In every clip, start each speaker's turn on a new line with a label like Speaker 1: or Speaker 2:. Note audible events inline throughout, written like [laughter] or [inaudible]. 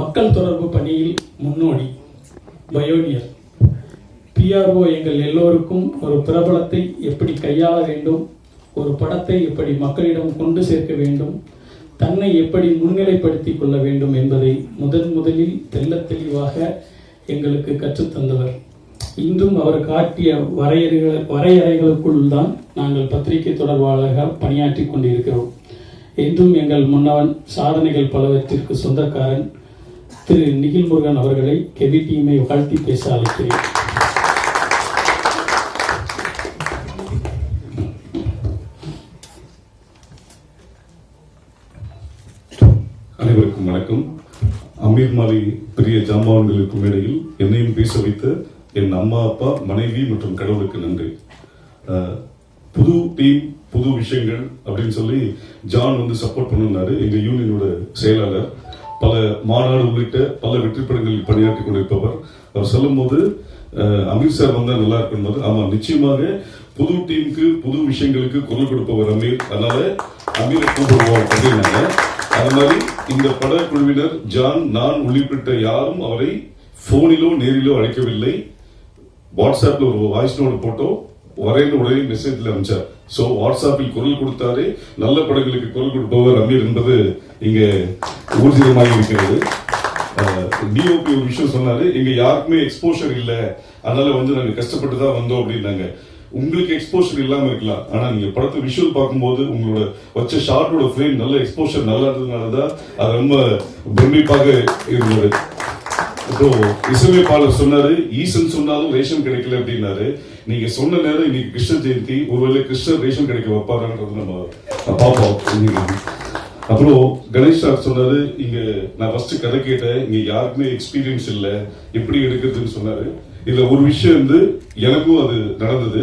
Speaker 1: மக்கள் தொடர்பு பணியில் முன்னோடி பயோனியர் பிஆர்ஓ எங்கள் எல்லோருக்கும் ஒரு பிரபலத்தை எப்படி கையாள வேண்டும் ஒரு படத்தை எப்படி மக்களிடம் கொண்டு சேர்க்க வேண்டும் தன்னை எப்படி முன்னிலைப்படுத்திக் கொள்ள வேண்டும் என்பதை முதன் முதலில் தெல்ல தெளிவாக எங்களுக்கு கற்றுத்தந்தவர் இன்றும் அவர் காட்டிய வரையறைகள் வரையறைகளுக்குள் தான் நாங்கள் பத்திரிகை தொடர்பாளராக பணியாற்றி கொண்டிருக்கிறோம். என்றும் எங்கள் முன்னவன் சாதனைகள் பலவற்றிற்கு சொந்தக்காரன் திரு நிகில் முருகன் அவர்களை கெவி டீமை வாழ்த்தி பேச அழைக்கிறேன்.
Speaker 2: அனைவருக்கும் வணக்கம். அமீர் மாலி பெரிய ஜாம்பவான்களுக்கும் இடையில் என்னையும் பேச வைத்த என் அம்மா அப்பா மனைவி மற்றும் கடவுளுக்கு நன்றி. புது டீம் புது விஷயங்கள் அப்படின்னு சொல்லி ஜான் வந்து சப்போர்ட் பண்ணிருந்தாரு எங்க யூனியனோட செயலாளர். பல மாநாடு உள்ளிட்ட பல வெற்றி படங்களில் பணியாற்றி கொண்டிருப்பவர். அவர் சொல்லும் போது அமீர் சார் வந்தா நல்லா இருக்கும்போது ஆமா நிச்சயமாக புது டீமுக்கு புது விஷயங்களுக்கு குரல் கொடுப்பவர் அமீர். அதனால அமீரை கூப்பிடுவோம் அப்படின்னாங்க. அது மாதிரி இந்த படக்குழுவினர் ஜான் நான் உள்ளிட்ட யாரும் அவரை போனிலோ நேரிலோ அழைக்கவில்லை. வாட்ஸ்அப்ல ஒரு வாய்ஸ் நோட் போட்டோ வரையில் உடனே மெசேஜில் அனுப்பிச்சார் ஸோ வாட்ஸ்அப்பில் குரல் கொடுத்தாரே நல்ல படங்களுக்கு குரல் கொடுப்பவர் அமீர் என்பது இங்கே ஊர்ஜிதமாக இருக்கிறது. டிஓபி ஒரு விஷயம் சொன்னாரு எங்க யாருக்குமே எக்ஸ்போஷர் இல்லை. அதனால வந்து நாங்க கஷ்டப்பட்டு தான் வந்தோம் அப்படின்னாங்க. உங்களுக்கு எக்ஸ்போஷர் இல்லாம இருக்கலாம். ஆனா நீங்க படத்தை விஷுவல் பார்க்கும்போது உங்களோட வச்ச ஷார்ட்டோட ஃப்ரேம் நல்ல எக்ஸ்போஷர் நல்லா இருந்ததுனால தான் அது ரொம்ப பிரமிப்பாக இருந்தது. அப்புறம் இசையமைப்பாளர் சொன்னாரு ஈசன் சொன்னாலும் ரேஷன் கிடைக்கல அப்படின்னாரு. நீங்க சொன்ன நேரம் இன்னைக்கு கிருஷ்ண ஜெயந்தி ஒருவேளை கிருஷ்ணர் ரேஷன் கிடைக்க வைப்பாரான்றது நம்ம பார்ப்போம். அப்புறம் கணேஷ் சார் சொன்னாரு இங்க நான் ஃபர்ஸ்ட் கதை கேட்டேன் இங்க யாருக்குமே எக்ஸ்பீரியன்ஸ் இல்லை எப்படி எடுக்கிறதுன்னு சொன்னாரு. இதுல ஒரு விஷயம் வந்து எனக்கும் அது நடந்தது.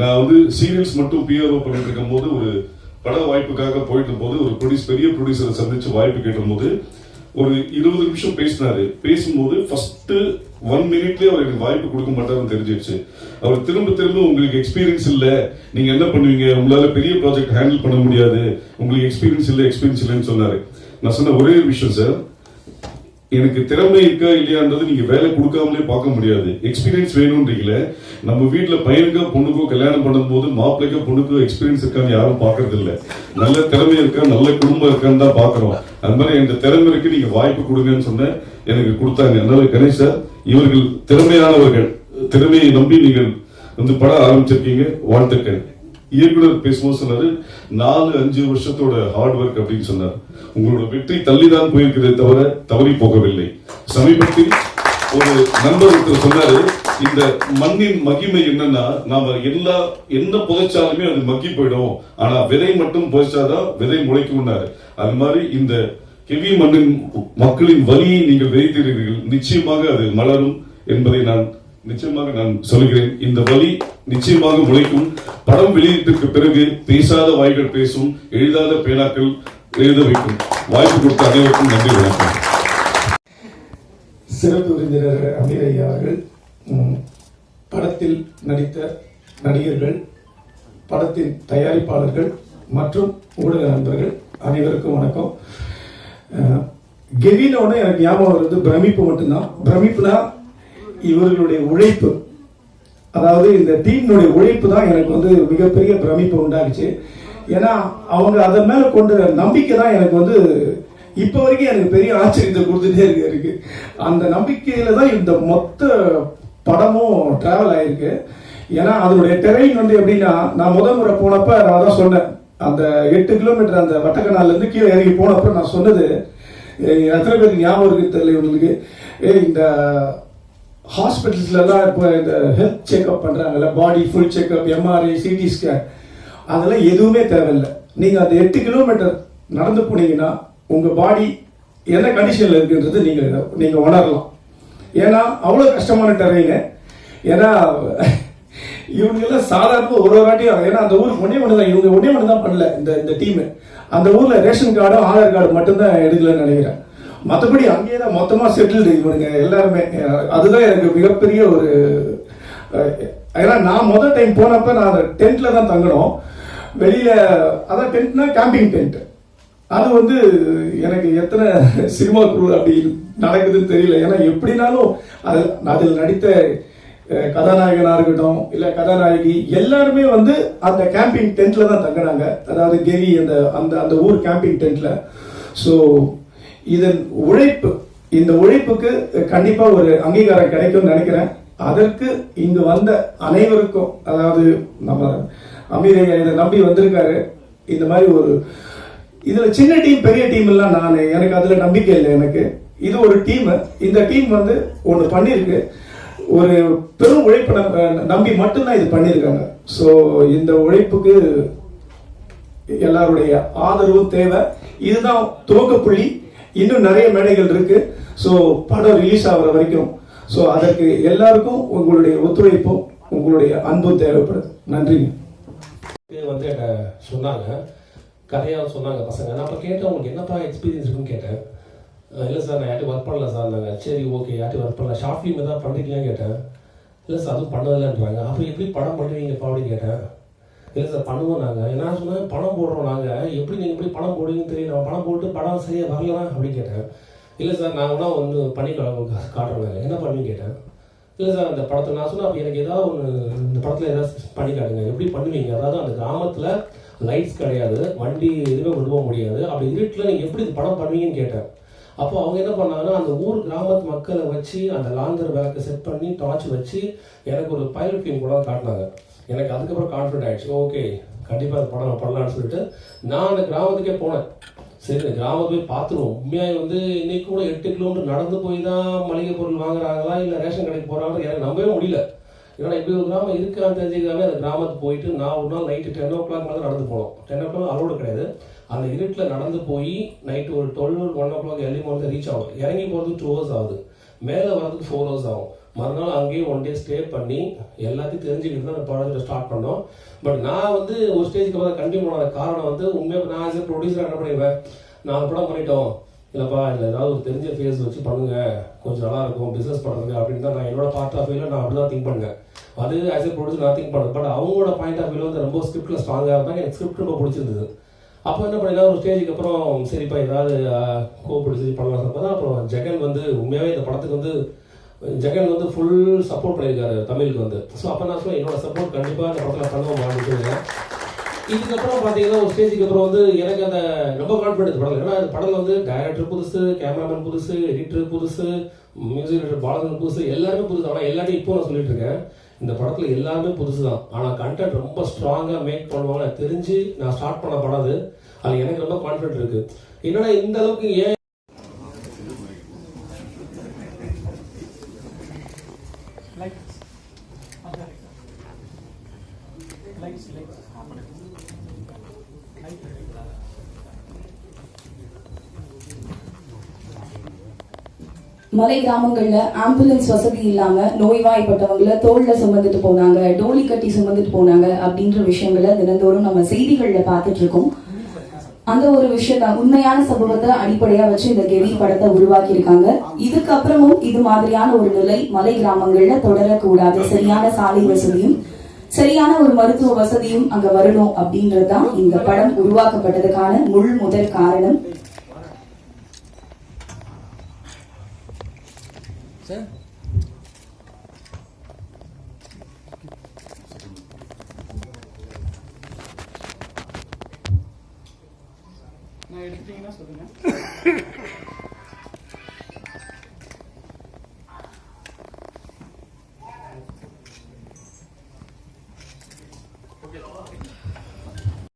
Speaker 2: நான் வந்து சீரியல்ஸ் மட்டும் பிஆர்ஓ பண்ணிட்டு இருக்கும் போது ஒரு பட வாய்ப்புக்காக போயிட்டு போது ஒரு ப்ரொடியூஸ் பெரிய ப்ரொடியூசரை சந்திச்சு வாய்ப்பு கேட்டும்போது ஒரு இருபது நிமிஷம் பேசினாரு. பேசும்போது ஃபர்ஸ்ட் ஒன் மினிட்லயே அவர் எனக்கு வாய்ப்பு கொடுக்க மாட்டாருன்னு தெரிஞ்சிருச்சு. அவர் திரும்ப திரும்ப உங்களுக்கு எக்ஸ்பீரியன்ஸ் இல்ல. நீங்க என்ன பண்ணுவீங்க? உங்களால பெரிய ப்ராஜெக்ட் ஹேண்டில் பண்ண முடியாது. உங்களுக்கு எக்ஸ்பீரியன்ஸ் இல்ல எக்ஸ்பீரியன்ஸ் இல்லைன்னு சொன்னாரு. நான் சொன்ன ஒரே ஒரு விஷயம் சார் எனக்கு திறமை இருக்கா இல்லையான்றது நீங்க வேலை கொடுக்காமலே பார்க்க முடியாது. எக்ஸ்பீரியன்ஸ் வேணும்ன்றீங்கள நம்ம வீட்டில் பையனுக்கோ பொண்ணுக்கோ கல்யாணம் பண்ணும்போது மாப்பிள்ளைக்கோ பொண்ணுக்கோ எக்ஸ்பீரியன்ஸ் இருக்கான்னு யாரும் பார்க்கறது இல்லை நல்ல திறமை இருக்கா நல்ல குடும்பம் இருக்கான்னு தான் பாக்குறோம் அது மாதிரி இந்த திறமை இருக்கு நீங்க வாய்ப்பு கொடுங்கன்னு சொன்ன எனக்கு கொடுத்தாங்க. அதனால கணேஷ் சார் இவர்கள் திறமையானவர்கள். திறமையை நம்பி நீங்கள் வந்து பட ஆரம்பிச்சிருக்கீங்க. வாழ்த்துக்கள். இயக்குனர் பேசும்போது சொன்னாரு நாலு அஞ்சு வருஷத்தோட ஹார்ட் ஒர்க் அப்படின்னு சொன்னார். உங்களோட வெற்றி தள்ளிதான் போயிருக்கிறதே தவிர தவறி போகவில்லை. சமீபத்தில் ஒரு நண்பர் ஒருத்தர் சொன்னாரு இந்த மண்ணின் மகிமை என்னன்னா நாம எல்லா என்ன புதைச்சாலுமே அது மக்கி போயிடும். ஆனா விதை மட்டும் புதைச்சாதான் விதை முளைக்கும்னாரு. அது மாதிரி இந்த கெவி மண்ணின் மக்களின் வலியை நீங்கள் விதைத்திருக்கிறீர்கள் நிச்சயமாக அது மலரும் என்பதை நான் நிச்சயமாக நான் சொல்கிறேன். இந்த வழி நிச்சயமாக உழைக்கும். படம் வெளியீட்டிற்கு பிறகு பேசாத வாய்கள் பேசும் எழுதாத பேனாக்கள் எழுத வைக்கும். வாய்ப்பு கொடுத்த அனைவருக்கும் நன்றி வணக்கம்.
Speaker 3: சிறப்பு விருந்தினர் அமீர் அவர்கள் படத்தில் நடித்த நடிகர்கள் படத்தின் தயாரிப்பாளர்கள் மற்றும் ஊடக நண்பர்கள் அனைவருக்கும் வணக்கம். அஹ், கெவினோட எனக்கு ஞாபகம் வருது பிரமிப்பு மட்டும்தான். பிரமிப்புனா இவர்களுடைய உழைப்பு. அதாவது இந்த டீம்னுடைய உழைப்பு தான் எனக்கு வந்து மிகப்பெரிய பிரமிப்பு உண்டாக்குச்சு. ஏன்னா அவங்க அதன் மேல கொண்ட நம்பிக்கை தான் எனக்கு வந்து இப்போ வரைக்கும் எனக்கு பெரிய ஆச்சரியத்தை கொடுத்துட்டே இருக்கு இருக்கு அந்த நம்பிக்கையில தான் இந்த மொத்த படமும் டிராவல் ஆயிருக்கு. ஏன்னா அதனுடைய டெரெயின் வந்து எப்படின்னா நான் முதல் முறை போனப்ப நான் தான் சொன்னேன். அந்த எட்டு கிலோமீட்டர் அந்த வட்டக்கனால இருந்து கீழே இறங்கி போனப்ப நான் சொன்னது எத்தனை பேருக்கு ஞாபகம் இருக்கு தெரியல உங்களுக்கு? ஏ இந்த ஹாஸ்பிட்டல்ஸ்லலாம் இப்போ இந்த health checkup பண்ணுறாங்கல்ல body full checkup MRI CT scan அதெல்லாம் எதுவுமே தேவையில்லை. நீங்கள் அந்த எட்டு கிலோமீட்டர் நடந்து போனீங்கன்னா உங்கள் பாடி என்ன கண்டிஷனில் இருக்குன்றது நீங்கள் நீங்கள் உணரலாம். ஏன்னா அவ்வளோ கஷ்டமான டெரைனு ஏன்னா இவங்கெல்லாம் சாதாரண ஒரு ஒரு வாட்டியும் ஏன்னா அந்த ஊருக்கு ஒன்றே ஒன்று தான் இவங்க ஒன்றே ஒன்று தான் பண்ணல இந்த இந்த டீமு அந்த ஊரில் ரேஷன் கார்டும் ஆதார் கார்டு மட்டும்தான் எடுக்கலன்னு நினைக்கிறேன். மற்றபடி அங்கேயே தான் மொத்தமாக செட்டில்டு இவனுங்க எல்லாருமே. அதுதான் எனக்கு மிகப்பெரிய ஒரு ஏன்னா நான் முதல் டைம் போனப்ப நான் டென்ட்ல தான் தங்கணும். வெளியில அதான் டென்ட்னா கேம்பிங் டென்ட் அது வந்து எனக்கு எத்தனை சினிமா குழு அப்படி நடக்குதுன்னு தெரியல. ஏன்னா எப்படினாலும் அதில் அதில் நடித்த கதாநாயகனாக இருக்கட்டும் இல்லை கதாநாயகி எல்லாருமே வந்து அந்த கேம்பிங் டென்ட்ல தான் தங்கினாங்க அதாவது கெவி அந்த அந்த அந்த ஊர் கேம்பிங் டென்ட்ல ஸோ இதன் உழைப்பு இந்த உழைப்புக்கு கண்டிப்பா ஒரு அங்கீகாரம் கிடைக்கும்னு நினைக்கிறேன். அதற்கு இங்கு வந்த அனைவருக்கும் அதாவது நம்ம அமீரையா இதை நம்பி வந்திருக்காரு. இந்த மாதிரி ஒரு இதுல சின்ன டீம் பெரிய டீம் எல்லாம் நான் எனக்கு அதுல நம்பிக்கை இல்லை எனக்கு. இது ஒரு டீம். இந்த டீம் வந்து ஒன்று பண்ணியிருக்கு. ஒரு பெரும் உழைப்பை நம்பி மட்டும்தான் இது பண்ணியிருக்காங்க. ஸோ இந்த உழைப்புக்கு எல்லாருடைய ஆதரவும் தேவை. இதுதான் துவக்க புள்ளி. இன்னும் நிறைய மேடைகள் இருக்கு. ஸோ படம் ரிலீஸ் ஆகிற வரைக்கும். ஸோ அதற்கு எல்லாருக்கும் உங்களுடைய ஒத்துழைப்பும் உங்களுடைய அன்பும் தேவைப்படுது. நன்றிங்க
Speaker 4: இது வந்து என்ன சொன்னாங்க? கதையாக சொன்னாங்க பசங்க. நான் அப்போ கேட்டேன் உங்களுக்கு என்னப்பா எக்ஸ்பீரியன்ஸ் இருக்குன்னு கேட்டேன். இல்லை சார் நான் யார்ட்டும் ஒர்க் பண்ணல சார். நாங்கள் சரி ஓகே யார்ட்டும் ஒர்க் பண்ணல. ஷார்ட் ஃபிலிம் ஏதாவது பண்ணுறீங்களான்னு கேட்டேன். இல்லை சார் அதுவும் பண்ணதில்லைன்றாங்க. அப்போ எப்படி படம் பண்ணுவீங்க அப்படின்னு கேட்டேன். இல்லை சார் பண்ணுவோம் நாங்கள் என்ன சொன்னேன் பணம் போடுறோம் நாங்கள் எப்படி நீங்கள் எப்படி பணம் போடுவீங்கன்னு தெரியல. நான் பணம் போட்டு படம் சரியாக வரலாம் அப்படின்னு கேட்டேன். இல்லை சார் நான் வேணா வந்து பண்ணி காட்டுறேன் என்ன பண்ணுவீங்க கேட்டேன். இல்லை சார் அந்த படத்தை நான் சொன்னேன். அப்போ எனக்கு ஏதாவது ஒன்று இந்த படத்தில் ஏதாவது பண்ணி காட்டுங்க எப்படி பண்ணுவீங்க? அதாவது அந்த கிராமத்தில் லைட்ஸ் கிடையாது. வண்டி எதுவுமே கொண்டு போக முடியாது. அப்படி இருட்டில் நீங்கள் எப்படி இந்த படம் பண்ணுவீங்கன்னு கேட்டேன். அப்போ அவங்க என்ன பண்ணாங்கன்னா அந்த ஊர் கிராமத்து மக்களை வச்சு அந்த லாந்தர் விளக்கை செட் பண்ணி டார்ச் வச்சு எனக்கு ஒரு பைலட் ஃபிலிம் கூட காட்டினாங்க. எனக்கு அதுக்கப்புறம் கான்ஃபிடென்ட் ஆயிடுச்சு. ஓகே கண்டிப்பாக அந்த படம் நான் பண்ணலாம்னு சொல்லிட்டு நான் அந்த கிராமத்துக்கே போனேன். சரி இந்த கிராமத்தை போய் பார்த்துருவோம். உண்மையாக வந்து இன்னைக்கு கூட எட்டு கிலோமீட்டர் நடந்து போய் தான் மளிகை பொருள் வாங்குறாங்களா இல்லை ரேஷன் கடைக்கு போகிறாங்களா எனக்கு நம்பவே முடியல. ஏன்னா இப்படி ஒரு கிராமம் இருக்கான்னு தெரிஞ்சுக்காம அந்த கிராமத்துக்கு போயிட்டு நான் ஒரு நாள் நைட்டு டென் ஓ கிளாக் மேலே நடந்து போனோம். டென் ஓ கிளாக் அலோடு கிடையாது. அந்த இருட்டில் நடந்து போய் நைட்டு ஒரு twelve one o'clock early morning reach ஆகும். இறங்கி போகிறது டூ ஹவர்ஸ் ஆகுது. மேலே வரதுக்கு ஃபோர் ஹவர்ஸ் ஆகும். மறுநாள் அங்கேயே ஒன் டே ஸ்டே பண்ணி எல்லாத்தையும் தெரிஞ்சுக்கிட்டு தான் அந்த படத்தை ஸ்டார்ட் பண்ணோம். பட் நான் வந்து ஒரு ஸ்டேஜ்க்கு அப்புறம் கண்டினியூ பண்ணாத காரணம் வந்து உண்மையாக நான் ஆஸ் ப்ரொடியூசர் என்ன பண்ணிடுவேன்? நான் படம் பண்ணிட்டோம். இல்லைப்பா இல்லை ஏதாவது ஒரு தெரிஞ்ச ஃபேஸ் வச்சு பண்ணுங்க. கொஞ்சம் நல்லா இருக்கும் பிஸ்னஸ் பண்ணுறது அப்படின்னு தான் நான் என்னோட பார்ட் ஆஃப் வியூவில் நான் அப்படி தான் திங்க் பண்ணேன். அது ஆஸ் எ ப்ரொடியூசர் நான் திங்க் பண்ணேன். பட் அவங்களோட பாயிண்ட் ஆஃப் வியூவில் வந்து ரொம்ப ஸ்கிரிப்டில் ஸ்ட்ராங்காக இருந்தாங்க. எனக்கு ஸ்கிரிப்ட் ரொம்ப பிடிச்சிருந்தது. அப்போ என்ன பண்ணினா ஒரு ஸ்டேஜுக்கு அப்புறம் சரிப்பா ஏதாவது கோபிடிச்சு பண்ணலாம். தான் அப்புறம் ஜெகன் வந்து உண்மையாகவே இந்த படத்துக்கு வந்து ஜெகன் வந்து ஃபுல் சப்போர்ட் பண்ணியிருக்காரு தமிழுக்கு வந்து. ஸோ அப்போ நான் சொல்ல என்னோட சப்போர்ட் கண்டிப்பாக இந்த படத்தில் பண்ணுவோம் அப்படின்னு இதுக்கப்புறம் பார்த்தீங்கன்னா ஒரு ஸ்டேஜுக்கு அப்புறம் வந்து எனக்கு அந்த ரொம்ப கான்ஃபிடன்ஸ் படம் ஏன்னா அந்த படம் வந்து டைரக்டர் புதுசு கேமராமேன் புதுசு எடிட்டர் புதுசு மியூசிக் டைரக்டர் பாலகன் புதுசு எல்லாருமே புதுசு. ஆனால் எல்லாத்தையும் இப்போ நான் சொல்லிட்டு இருக்கேன் இந்த படத்தில் எல்லாமே புதுசு தான் ஆனால் கண்டென்ட் ரொம்ப ஸ்ட்ராங்காக மேக் பண்ணுவாங்க. தெரிஞ்சு நான் ஸ்டார்ட் பண்ண படம் அது. அது எனக்கு ரொம்ப கான்ஃபிடென்ட் இருக்கு. என்னன்னா இந்த அளவுக்கு ஏன்
Speaker 5: மலை கிராமங்கள்ல ஆம்புலன்ஸ் வசதி இல்லாம நோய்வாய்ப்பட்டவங்கள தோல்ல சுமந்துட்டு போனாங்க டோலி கட்டி சுமந்துட்டு போனாங்க அப்படின்ற விஷயங்களை தினந்தோறும் நம்ம செய்திகள்ல பார்த்துட்டு இருக்கோம். அந்த ஒரு விஷயத்த உண்மையான சம்பவத்தை அடிப்படையா வச்சு இந்த கெவி படத்தை உருவாக்கி இருக்காங்க இதுக்கப்புறமும் இது மாதிரியான ஒரு நிலை மலை கிராமங்கள்ல தொடரக்கூடாது. சரியான சாலை வசதியும் சரியான ஒரு மருத்துவ வசதியும் அங்க வரணும் அப்படின்றதுதான் இந்த படம் உருவாக்கப்பட்டதுக்கான முள் முதல் காரணம்.
Speaker 1: நான் எடுத்தீங்கன்னா சொல்லுங்க. [laughs]